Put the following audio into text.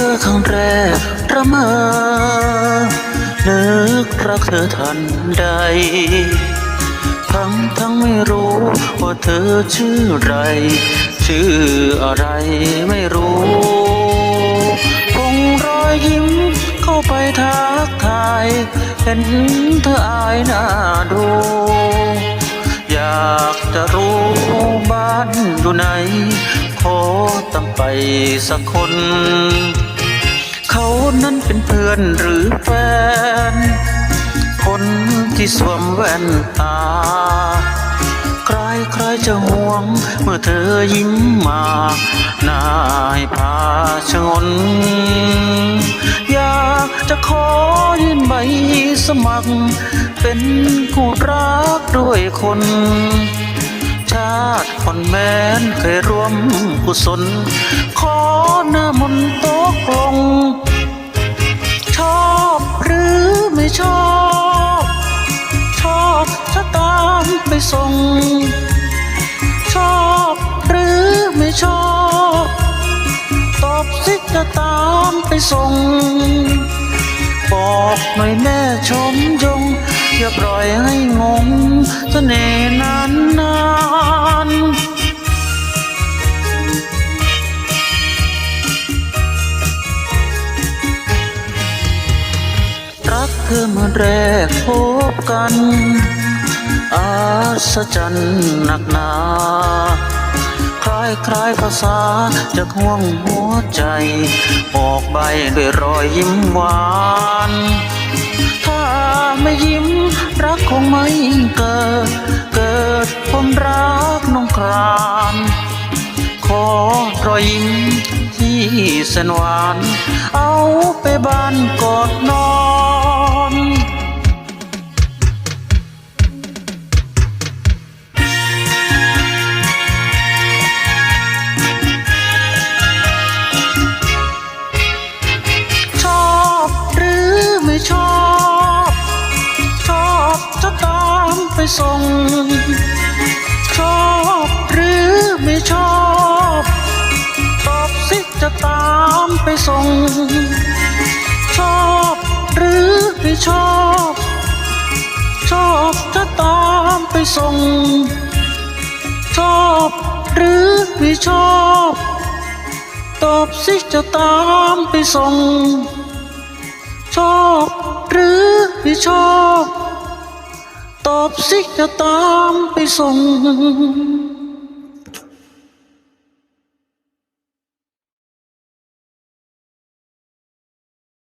ธอคระมอนึกรักเธอทันใด ทั้งทั้งไม่รู้ว่าเธอชื่ออะไร ชื่ออะไรไม่รู้คงรอยยิ้มเข้าไปทักทาย เห็นเธออายหน้าดู อยากจะรู้บ้านอยู่ไหนขอตั้งไปสักคน อนหรือแฟน คนที่สวมแว่นตา ใครใครจะห่วงเมื่อเธอยิ้มมาหน้าให้พาชงน อยากจะขอยื่นใบสมัคร เป็นคู่รักด้วยคนชาติคนแม้นเคยร่วมกุศล ขอหน้ามนต์ตกลง ชอบหรือไม่ชอบ ตอบสิจะตามไปส่ง บอกหน่อยแม่ชมยง อย่าปล่อยให้งงเสน่ห์นานนานๆรักเธอเมื่อแรกพบกัน อาศจรรย์หนักหนา คล้ายคล้ายภาษาจากห่วงหัวใจบอกใบด้วยรอยยิ้มหวาน ถ้าไม่ยิ้มรักคงไม่เกิด เกิดผมรักน้องครานขอรอยยิ้มที่แสนหวาน เอาไปบ้านกอดนอน ชอบ ชอบจะตามไปส่ง ชอบหรือไม่ชอบ ตอบสิจะตามไปส่ง ชอบหรือไม่ชอบ ชอบจะตามไปส่ง ชอบหรือไม่ชอบ ตอบสิจะตามไปส่ง ชอบหรือไม่ชอบ ตอบสิจะตามไปส่ง